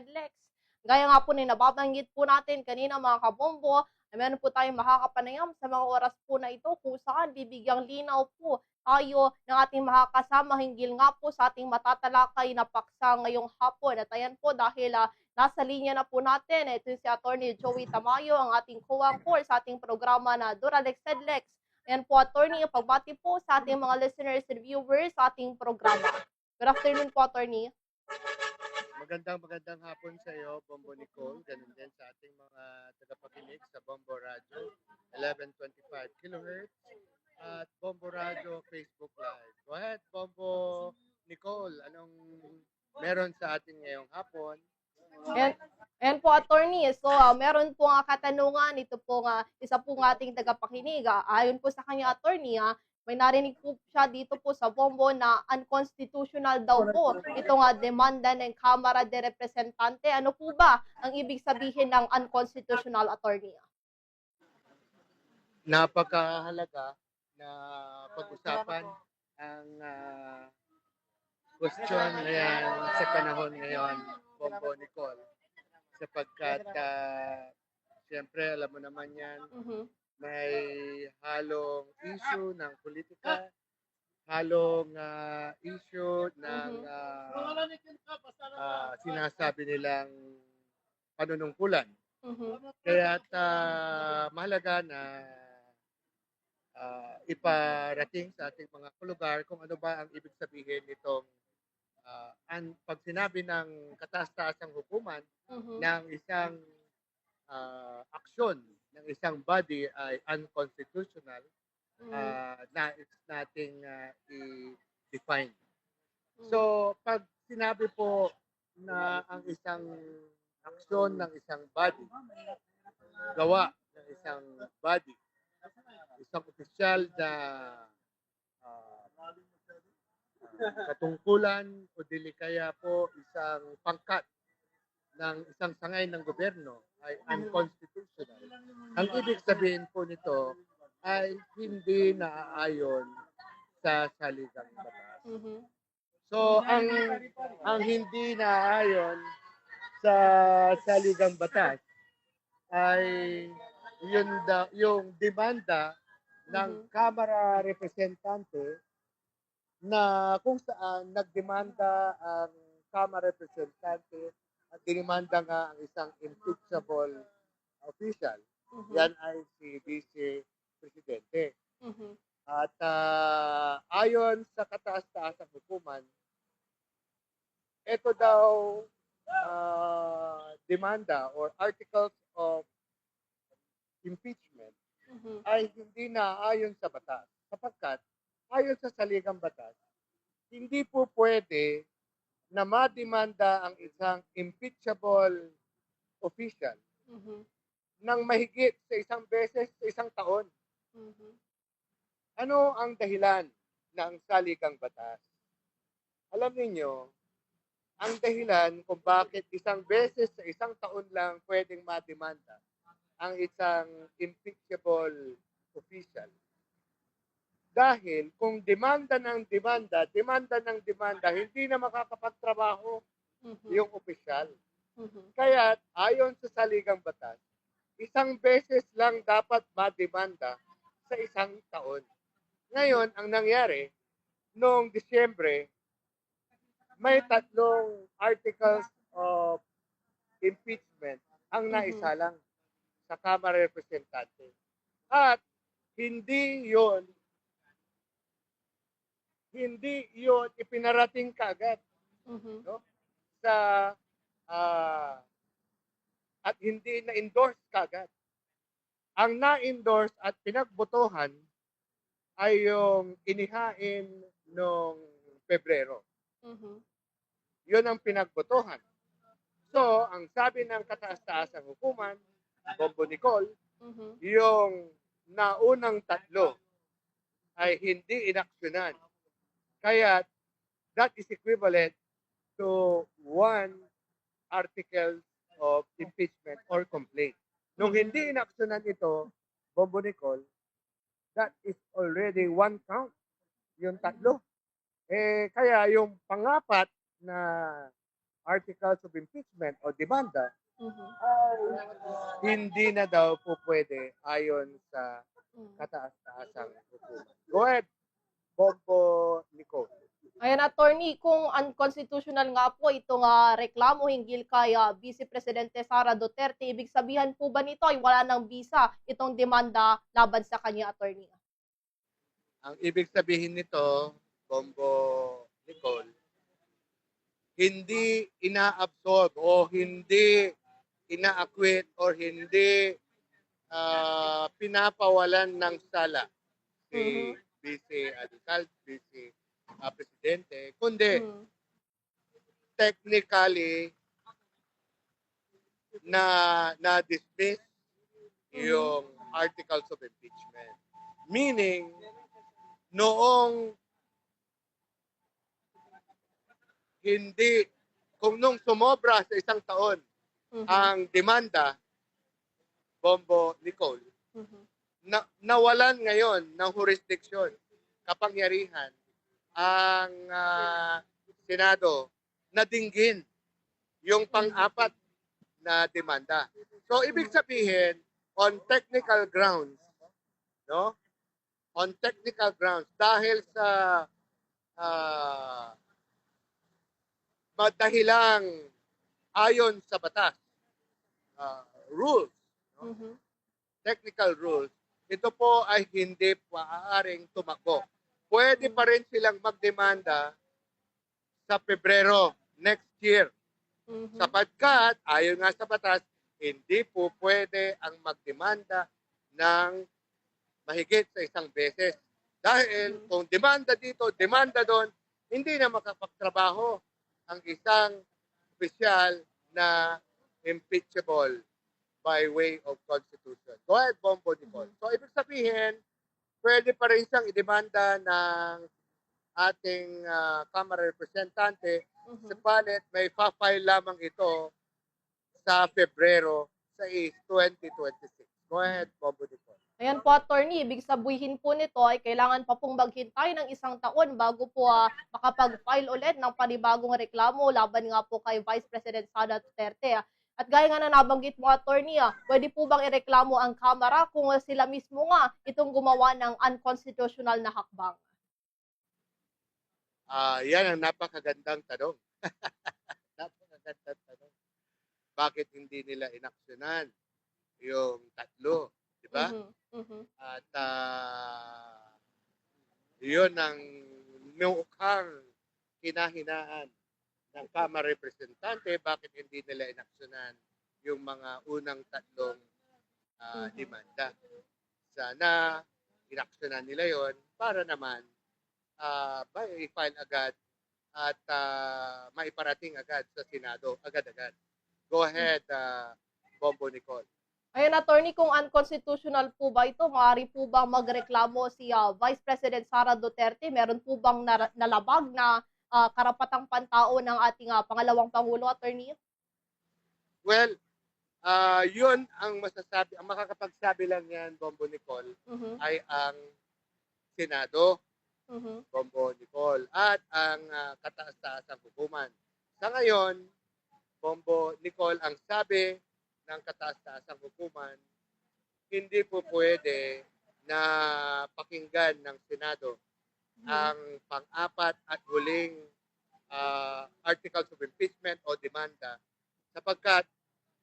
SEDLEX. Gaya nga po na nababanggit po natin kanina mga kabombo, na meron po tayong makakapanayam sa mga oras po na ito kung saan bibigyang linaw po tayo ng ating makakasama hinggil nga po sa ating matatalakay na paksa ngayong hapon. At ayan po dahil ah, nasa linya na po natin, ito si Attorney Joey Tamayo, ang ating co-anchor sa ating programa na Duralex Sedlex. Ayan po, Attorney, pagbati po sa ating mga listeners and viewers sa ating programa. Good afternoon po, Attorney. Magandang magandang hapon sa iyo, Bombo Nicole. Ganun din sa ating mga tagapakinig sa Bombo Radio, 1125 kHz at Bombo Radio Facebook Live. Go ahead, Bombo Nicole. Anong meron sa ating ngayong hapon? Ayan, ayan po, attorney. So, ah, meron po nga katanungan. Ito po nga, isa po nga ating tagapakinig. ah. ayon po sa kanya, attorney, ah, may narinig po siya dito po sa bombo na unconstitutional daw po. Ito nga, demanda ng Kamara de Representante. Ano po ba ang ibig sabihin ng unconstitutional, attorney? Napakahalaga na pag-usapan ang uh, question na yan sa panahon ngayon, Bombo Nicole. Sapagkat, uh, siyempre, alam mo naman yan, Mhm. May halong issue ng politika, halong ah, issue ng ah, ah, sinasabi nilang panunungkulan. Mhm. Kaya mahalaga na ah, iparating sa ating mga lugar kung ano ba ang ibig sabihin nitong ah, an, pag sinabi ng kataas-taasang hukuman Mhm. ng isang ah, aksyon ng isang body ay unconstitutional, Mhm. uh, nais nating ah, i-define. Mhm. So, pag sinabi po na ang isang aksyon ng isang body, gawa ng isang body, isang opisyal na ah, katungkulan o dili kaya po isang pangkat ng isang sangay ng gobyerno ay unconstitutional. Ang ibig sabihin po nito ay hindi naaayon sa saligang batas. Mhm. So, ang ang hindi naaayon sa saligang batas ay yun da, yung demanda ng Mhm. Kamara Representante na kung saan nagdemanda ang Kamara Representante at dinimanda nga ang isang impeachable official. Mhm. Yan ay si Vice Presidente. Mhm. At ah, ayon sa kataas-taasang hukuman, ito daw ah, demanda or articles of impeachment Mhm. ay hindi na ayon sa batas. Sapagkat ayon sa saligang batas, hindi po pwede na mademanda ang isang impeachable official Mhm. ng mahigit sa isang beses sa isang taon. Mhm. Ano ang dahilan ng saligang batas? Alam niyo, ang dahilan kung bakit isang beses sa isang taon lang pwedeng mademanda ang isang impeachable official. Dahil kung demanda ng demanda, demanda ng demanda, hindi na makakapagtrabaho Mhm. yung opisyal. Mhm. Kaya ayon sa saligang batas, isang beses lang dapat mademanda sa isang taon. Ngayon, ang nangyari, noong Disyembre, may tatlong articles of impeachment ang Mhm. naisalang sa Kamara Representante. At hindi yon hindi yon ipinarating kaagad Mhm. sa ah, at hindi na-endorse kagad. Ang na-endorse at pinagbotohan ay yung inihain noong Pebrero. Mhm. Yun ang pinagbotohan. So, ang sabi ng kataas-taasang hukuman, Bombo Nicole, Mhm. yung naunang tatlo ay hindi inaksyonan. Kaya that is equivalent to one article of impeachment or complaint. Nung hindi inaksyonan ito, Bombo Nicole, that is already one count. Yung tatlo. Eh, kaya yung pangapat na articles of impeachment o demanda ay hindi na daw po pwede ayon sa kataas-taasang hukuman. Go ahead, Bombo Nicole. Ayan, attorney, kung unconstitutional nga po itong ah, reklamo hinggil kay ah, Vice Presidente Sara Duterte, ibig sabihin po ba nito ay wala ng visa itong demanda laban sa kanya, attorney? Ang ibig sabihin nito, Bombo Nicole, hindi ina-absorb o hindi ina-acquit or hindi ah, pinapawalan ng sala si Vice Alcalde, Vice ah, Presidente, kundi Mhm. technically na na dismiss yung articles of impeachment. Meaning noong hindi kung nung sumobra sa isang taon Mhm. ang demanda Bombo Nicole Mhm. Na, nawalan ngayon ng jurisdiction kapangyarihan ang ah, Senado na dinggin yung pang-apat na demanda. So ibig sabihin on technical grounds, no? On technical grounds dahil sa ah madahilang ayon sa batas ah, rules Mhm. technical rules, ito po ay hindi maaaring tumakbo. Pwede pa rin silang magdemanda sa Pebrero next year Mhm. sapagkat ayon nga sa batas, hindi po pwede ang magdemanda ng mahigit sa isang beses. Dahil Mhm. kung demanda dito, demanda doon, hindi na makapagtrabaho ang isang opisyal na impeachable by way of constitution. Go ahead, Bombo Nicole. So, ibig sabihin, pwede pa rin siyang idemanda ng ating ah, Kamara Representante Mhm. Subalit, may pa-file lamang ito sa Pebrero sa 2026. Go ahead, Bobo Nicole. Ayan po, attorney, ibig sabihin po nito ay kailangan pa pong maghintay ng isang taon bago po ah, makapag-file ulit ng panibagong reklamo laban nga po kay Vice President Sara Duterte. At gaya nga na nabanggit mo, attorney, ah, pwede po bang ireklamo ang Kamara kung sila mismo nga itong gumawa ng unconstitutional na hakbang? Ah, yan ang napakagandang tanong. napakagandang tanong. Bakit hindi nila inaksyonan yung tatlo, di ba? Mhm, mhm, At ah, yun ang mukhang kinahinaan ng Kamara Representante, bakit hindi nila inaksyonan yung mga unang tatlong Mhm. demanda. Sana inaksyonan nila yon para naman ah, i-file agad at ah, maiparating agad sa Senado, agad-agad. Go ahead, ah, Bombo Nicole. Ayan, attorney, kung unconstitutional po ba ito, maaari po bang magreklamo si ah, Vice President Sara Duterte? Meron po bang nalabag na ah, karapatang pantao ng ating ah, pangalawang Pangulo, attorney? Well, ah yun ang masasabi, ang makakapagsabi lang yan, Bombo Nicole, Mhm, ay ang Senado, mhm, Bombo Nicole, at ang ah, kataas-taasang hukuman. Sa ngayon, Bombo Nicole, ang sabi ng kataas-taasang hukuman, hindi po pwede na pakinggan ng Senado. Ang pang-apat at huling ah, articles of impeachment o demanda sapagkat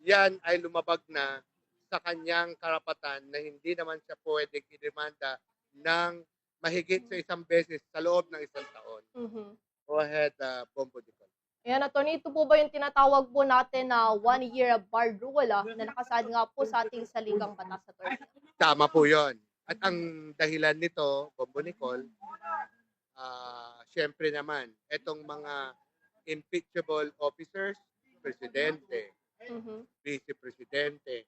yan ay lumabag na sa kanyang karapatan na hindi naman siya pwedeng idemanda ng mahigit sa isang beses sa loob ng isang taon. Mhm. Go ahead, uh, Bombo Dicol. Ayan, attorney, ito po ba yung tinatawag po natin na one-year bar rule ah, na nakasaad nga po sa ating saligang batas, attorney? Tama po yon. At ang dahilan nito, Bombo Nicole, ah syempre naman, itong mga impeachable officers, presidente, Mhm, vice presidente,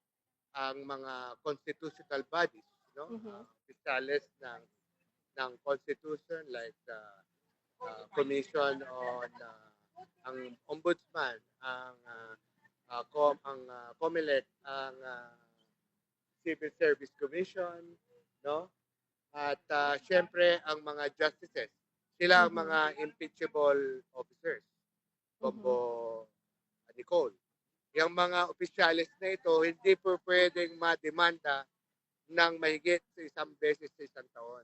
ang mga constitutional bodies, no? Mhm. Uh, fiscales ng ng constitution like the uh, commission on uh, ang ombudsman, ang uh, uh, com ang uh, COMELEC, ang uh, Civil Service Commission, no? At uh, syempre ang mga justices, sila ang Mhm. mga impeachable officers. Bombo Nicole. Yung mga opisyalis na ito, hindi po pwedeng mademanda ng mahigit sa isang beses sa isang taon.